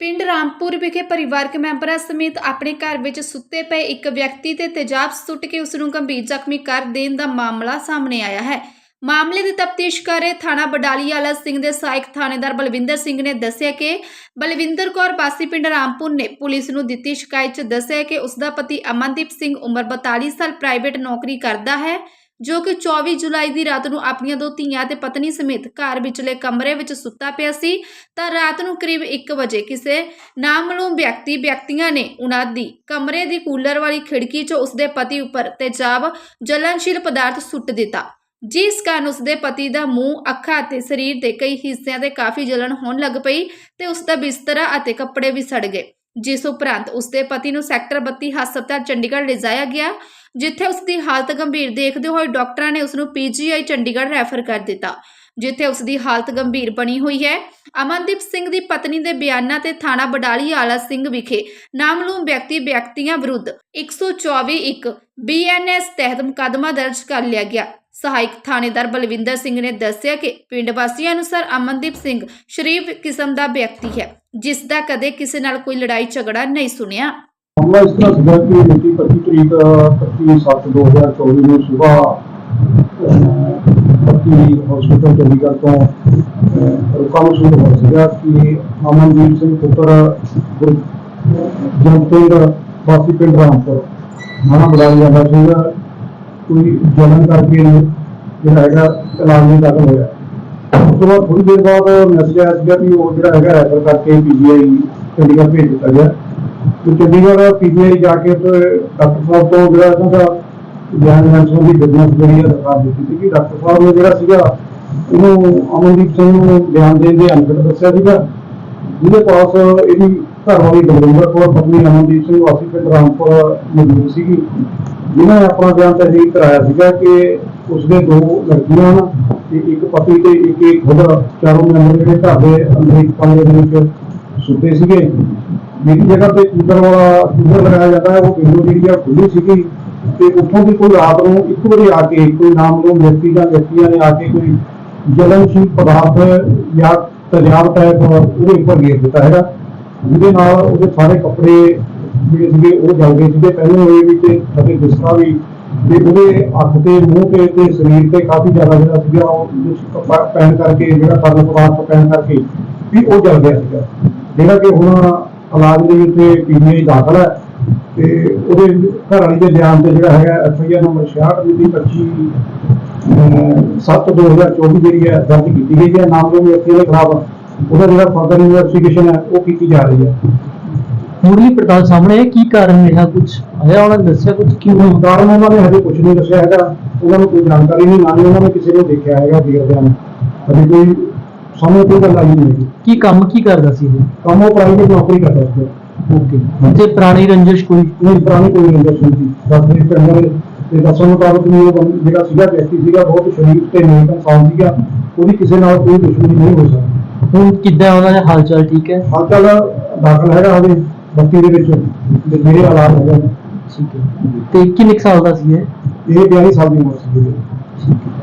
ਪਿੰਡ ਰਾਮਪੁਰ ਵਿਖੇ ਪਰਿਵਾਰਕ ਮੈਂਬਰਾਂ ਸਮੇਤ ਆਪਣੇ ਘਰ ਵਿੱਚ ਸੁੱਤੇ ਪਏ ਇੱਕ ਵਿਅਕਤੀ ਤੇ ਤੇਜ਼ਾਬ ਸੁੱਟ ਕੇ ਉਸ ਨੂੰ ਗੰਭੀਰ ਜ਼ਖਮੀ ਕਰ ਦੇਣ ਦਾ ਮਾਮਲਾ ਸਾਹਮਣੇ ਆਇਆ ਹੈ। ਮਾਮਲੇ ਦੀ ਤਫਤੀਸ਼ ਕਰ ਰਹੇ ਥਾਣਾ ਬਡਾਲੀ ਵਾਲਾ ਸਿੰਘ ਦੇ ਸਹਾਇਕ ਥਾਣੇਦਾਰ ਬਲਵਿੰਦਰ ਸਿੰਘ ਨੇ ਦੱਸਿਆ ਕਿ ਬਲਵਿੰਦਰ ਕੌਰ ਵਾਸੀ ਪਿੰਡ ਰਾਮਪੁਰ ਨੇ ਪੁਲਿਸ ਨੂੰ ਦਿੱਤੀ ਸ਼ਿਕਾਇਤ 'ਚ ਦੱਸਿਆ ਕਿ ਉਸ ਦਾ ਪਤੀ ਅਮਨਦੀਪ ਸਿੰਘ ਉਮਰ 42 ਸਾਲ ਪ੍ਰਾਈਵੇਟ ਨੌਕਰੀ ਕਰਦਾ ਹੈ। ਜੋ ਕਿ 24 ਜੁਲਾਈ ਦੀ ਰਾਤ ਨੂੰ ਆਪਣੀਆਂ ਦੋ ਧੀਆਂ ਤੇ ਪਤਨੀ ਸਮੇਤ ਘਰ ਵਿਚਲੇ ਕਮਰੇ ਵਿੱਚ ਸੁੱਤਾ ਪਿਆ ਸੀ, ਤਾਂ ਰਾਤ ਨੂੰ ਕਰੀਬ 1 ਵਜੇ ਕਿਸੇ ਨਾਮਲੂਮ ਵਿਅਕਤੀ, ਵਿਅਕਤੀਆਂ ਨੇ ਉਹਨਾਂ ਦੀ ਕਮਰੇ ਦੀ ਕੂਲਰ ਵਾਲੀ ਖਿੜਕੀ 'ਚੋਂ ਉਸਦੇ ਪਤੀ ਉੱਪਰ ਤੇਜ਼ਾਬ ਜਲਨਸ਼ੀਲ ਪਦਾਰਥ ਸੁੱਟ ਦਿੱਤਾ, ਜਿਸ ਕਾਰਨ ਉਸਦੇ ਪਤੀ ਦਾ ਮੂੰਹ, ਅੱਖਾਂ ਅਤੇ ਸਰੀਰ ਦੇ ਕਈ ਹਿੱਸਿਆਂ ਤੇ ਕਾਫੀ ਜਲਨ ਹੋਣ ਲੱਗ ਪਈ ਤੇ ਉਸਦਾ ਬਿਸਤਰਾ ਅਤੇ ਕੱਪੜੇ ਵੀ ਸੜ ਗਏ। ਜਿਸ ਉਪਰੰਤ ਉਸਦੇ ਪਤੀ ਨੂੰ ਸੈਕਟਰ 32 ਹਸਪਤਾਲ ਚੰਡੀਗੜ੍ਹ ਲਿਜਾਇਆ ਗਿਆ, ਜਿੱਥੇ ਉਸ ਦੀ ਹਾਲਤ ਗੰਭੀਰ ਦੇਖਦੇ ਹੋਏ ਡਾਕਟਰਾਂ ਨੇ ਉਸ ਨੂੰ ਪੀਜੀਆਈ ਚੰਡੀਗੜ੍ਹ ਰੈਫਰ ਕਰ ਦਿੱਤਾ। ਜਿੱਥੇ ਉਸ ਦੀ ਹਾਲਤ ਗੰਭੀਰ ਬਣੀ ਹੋਈ ਹੈ। ਅਮਨਦੀਪ ਸਿੰਘ ਦੀ ਪਤਨੀ ਦੇ ਬਿਆਨਾਂ ਤੇ ਥਾਣਾ ਬਡਾਲੀ ਆਲਾ ਸਿੰਘ ਵਿਖੇ ਨਾਮਲੂਮ ਵਿਅਕਤੀ ਵਿਅਕਤੀਆਂ ਵਿਰੁੱਧ 124 ਇੱਕ ਬੀਐਨਐਸ ਤਹਿਤ ਮੁਕੱਦਮਾ ਦਰਜ ਕਰ ਲਿਆ ਗਿਆ। ਸਹਾਇਕ ਥਾਣੇਦਾਰ ਬਲਵਿੰਦਰ ਸਿੰਘ ਨੇ ਦੱਸਿਆ ਕਿ ਪਿੰਡ ਵਾਸੀਆਂ ਅਨੁਸਾਰ ਅਮਨਦੀਪ ਸਿੰਘ ਸ਼ਰੀਫ ਕਿਸਮ ਦਾ ਵਿਅਕਤੀ ਹੈ, ਜਿਸ ਦਾ ਕਦੇ ਕਿਸੇ ਨਾਲ ਕੋਈ ਲੜਾਈ ਝਗੜਾ ਨਹੀਂ ਸੁਣਿਆ। ਮਾਮਲਾ ਇਸ ਤਰ੍ਹਾਂ ਸੀਗਾ ਕਿ 25 ਤਰੀਕ 25 ਸੱਤ 2024 ਨੂੰ ਸਵੇਰ ਪੱਤੀ ਹਸਪੀਟਲ ਚੰਡੀਗੜ੍ਹ ਤੋਂ ਰੁਕਾ ਮਸੂਦ ਹੋਇਆ ਸੀਗਾ ਕਿ ਅਮਨਦੀਪ ਸਿੰਘ ਪੁੱਤਰ ਜਨਪਿੰਡ ਵਾਸੀ ਪਿੰਡ ਰਾਮਪੁਰ ਮਾਣਾ ਬੁਲਾਇਆ ਜਾਂਦਾ ਸੀਗਾ ਕੋਈ ਜਨਮ ਕਰਕੇ ਜਿਹੜਾ ਹੈਗਾ ਇਲਾਜ ਨਹੀਂ ਦਾਖਲ ਹੋਇਆ ਉਸ ਤੋਂ ਬਾਅਦ ਥੋੜੀ ਦੇਰ ਬਾਅਦ ਮੈਸੇਜ ਆਇਆ ਸੀਗਾ ਵੀ ਉਹ ਜਿਹੜਾ ਹੈਗਾ ਰੈਫਰ ਕਰਕੇ ਪੀਜੀਆਈ ਚੰਡੀਗੜ੍ਹ ਭੇਜ ਦਿੱਤਾ ਗਿਆ ਤੇ ਚੰਡੀਗੜ੍ਹ ਪੀਜੀਆਈ ਜਾ ਕੇ ਤੇ ਡਾਕਟਰ ਸਾਹਿਬ ਤੋਂ ਜਿਹੜਾ ਇਹਨਾਂ ਦਾ ਬਿਆਨ ਸੰਬੰਧੀ ਬਿਜ਼ਨਸ ਜਿਹੜੀ ਹੈ ਦਰਖਾਸਤ ਦਿੱਤੀ ਸੀ। ਕਿ ਡਾਕਟਰ ਸਾਹਿਬ ਨੇ ਜਿਹੜਾ ਸੀਗਾ ਇਹਨੂੰ ਅਮਨਦੀਪ ਸਿੰਘ ਨੂੰ ਬਿਆਨ ਦੇਣ ਦੇ ਅਨਫਿਟ ਦੱਸਿਆ ਸੀਗਾ। ਜਿਹਦੇ ਪਾਸ ਇਹਦੀ ਘਰ ਵਾਲੀ ਕੌਰ, ਪਤਨੀ ਅਮਨਦੀਪ ਸਿੰਘ ਵਾਸੀ ਪਿੰਡ ਰਾਮਪੁਰ ਮੌਜੂਦ ਸੀਗੀ। ਜਿਨ੍ਹਾਂ ਨੇ ਆਪਣਾ ਬਿਆਨ ਤਹਿਰੀਰ ਕਰਾਇਆ ਸੀਗਾ ਕਿ ਉਸਦੇ ਦੋ ਲੜਕੀਆਂ ਹਨ, ਤੇ ਇੱਕ ਪਤੀ ਤੇ ਇੱਕ ਇੱਕ ਖੁਦ ਚਾਰੋਂ ਮੈਂਬਰ ਜਿਹੜੇ ਘਰ ਦੇ ਅੰਦਰ ਇੱਕ ਦੇ ਵਿੱਚ ਸੁੱਤੇ ਸੀਗੇ। ਮੇਰੀ ਜਗ੍ਹਾ ਤੇ ਕੂਲਰ ਵਾਲਾ ਕੂਲਰ ਲਗਾਇਆ ਜਾਂਦਾ ਹੈ, ਉਹ ਵਿੰਡੋ ਜਿਹੜੀ ਆ ਖੁੱਲੀ ਸੀਗੀ। ਤੇ ਉੱਥੋਂ ਦੀ ਕੋਈ ਰਾਤ ਨੂੰ ਇੱਕ ਵਾਰੀ ਆ ਕੇ ਕੋਈ ਨਾਮ ਨਾਮਲੂਮ ਵਿਅਕਤੀ ਜਾਂ ਵਿਅਕਤੀਆਂ ਨੇ ਆ ਕੇ ਕੋਈ ਜਲਨਸ਼ੀਲ ਪਦਾਰਥ ਜਾਂ ਤੇਜ਼ਾਬ ਟਾਈਪ ਉਹਦੇ ਉੱਪਰ ਗੇਰ ਦਿੱਤਾ ਹੈਗਾ। ਜਿਹਦੇ ਨਾਲ ਉਹਦੇ ਸਾਰੇ ਕੱਪੜੇ ਜਿਹੜੇ ਸੀਗੇ ਉਹ ਜਲ ਗਏ ਸੀਗੇ। ਪਹਿਲੇ ਹੋਏ ਵੀ ਤੇ ਅਤੇ ਬਿਸਤਰਾ ਵੀ ਤੇ ਉਹਦੇ ਅੱਖ ਤੇ, ਮੂੰਹ ਤੇ ਤੇ ਸਰੀਰ ਤੇ ਕਾਫੀ ਜ਼ਿਆਦਾ ਜਿਹੜਾ ਸੀਗਾ ਉਹ ਪੈਣ ਕਰਕੇ, ਜਿਹੜਾ ਤਰਲ ਪਦਾਰਥ ਪੈਣ ਕਰਕੇ ਵੀ ਉਹ ਜਲ ਗਿਆ ਸੀਗਾ। ਜਿਹੜਾ ਕਿ ਹੁਣ ਇਲਾਜ ਦੇ ਵਿੱਚ ਪੀਜੀਆਈ ਦਾਖਲ ਹੈ। ਤੇ ਉਹਦੇ ਘਰ ਵਾਲੀ ਦੇ ਬਿਆਨ ਤੇ ਜਿਹੜਾ ਹੈਗਾ ਐਫ ਆਈ ਆਰ ਨੰਬਰ 66 ਮਿਤੀ 25 7 2024 ਜਿਹੜੀ ਹੈ ਦਰਜ ਕੀਤੀ ਗਈ ਹੈ। ਨਾਮਲੂਮ ਵਿਅਕਤੀ ਦੇ ਖਿਲਾਫ ਉਹਦਾ ਜਿਹੜਾ ਫਰਦਰ ਇਨਵੈਸਟੀਗੇਸ਼ਨ ਹੈ ਉਹ ਕੀਤੀ ਜਾ ਰਹੀ ਹੈ। ਮੁੱਢਲੀ ਪੜਤਾਲ ਸਾਹਮਣੇ ਕੀ ਕਾਰਨ ਰਿਹਾ ਕੁਝ ਆਇਆ ਉਹਨਾਂ ਨੇ ਦੱਸਿਆ ਕੁਝ ਕਿਉਂ ਕਾਰਨ ਉਹਨਾਂ ਨੇ ਹਜੇ ਕੁਝ ਨਹੀਂ ਦੱਸਿਆ ਹੈਗਾ। ਉਹਨਾਂ ਨੂੰ ਕੋਈ ਜਾਣਕਾਰੀ ਨਹੀਂ ਨਾ ਹੀ ਉਹਨਾਂ ਨੇ ਕਿਸੇ ਨੂੰ ਦੇਖਿਆ ਹੈਗਾ ਦੇਖਦਿਆਂ ਨੂੰ ਹਜੇ ਕੋਈ ਸਾਹਮਣੇ ਕੋਈ ਗੱਲ ਆਈ ਨਹੀਂ ਕੀ ਕੰਮ ਕੀ ਕਰਦਾ ਸੀ ਇਹ? ਕੰਮ ਉਹ ਪ੍ਰਾਈਵੇਟ ਨੌਕਰੀ ਕਰਦਾ ਸੀ। ਓਕੇ। ਤੇ ਪੁਰਾਣੀ ਰੰਜਿਸ਼ ਕੋਈ? ਨਹੀਂ ਪੁਰਾਣੀ ਕੋਈ ਨਹੀਂ ਦੱਸੀ ਸੀ ਦਸ ਦੇ ਅੰਦਰ ਤੇ ਦੱਸਣ ਮੁਤਾਬਕ ਵੀ ਉਹ ਜਿਹੜਾ ਸੀਗਾ ਵਿਅਕਤੀ ਸੀਗਾ ਬਹੁਤ ਸ਼ਰੀਫ ਤੇ ਨੇਕ ਇਨਸਾਨ ਸੀਗਾ ਉਹਦੀ ਕਿਸੇ ਨਾਲ ਕੋਈ ਦੁਸ਼ਮਣੀ ਨਹੀਂ ਹੋ ਸਕਦੀ। ਹੁਣ ਕਿੱਦਾਂ ਉਹਨਾਂ ਦਾ ਹਾਲ ਚਾਲ ਠੀਕ ਹੈ? ਹਾਲ ਚਾਲ ਦਾਖਲ ਹੈਗਾ ਉਹਦੇ ਬੱਤੀ ਦੇ ਵਿੱਚ। ਤੇ ਮੇਰੇ ਹਾਲਾਤ ਹੈਗੇ। ਠੀਕ ਹੈ। ਤੇ ਕਿੰਨੇ ਸਾਲ ਦਾ ਸੀ ਇਹ? ਇਹ 42 ਸਾਲ ਦੀ ਉਮਰ ਸੀ। ਠੀਕ ਹੈ।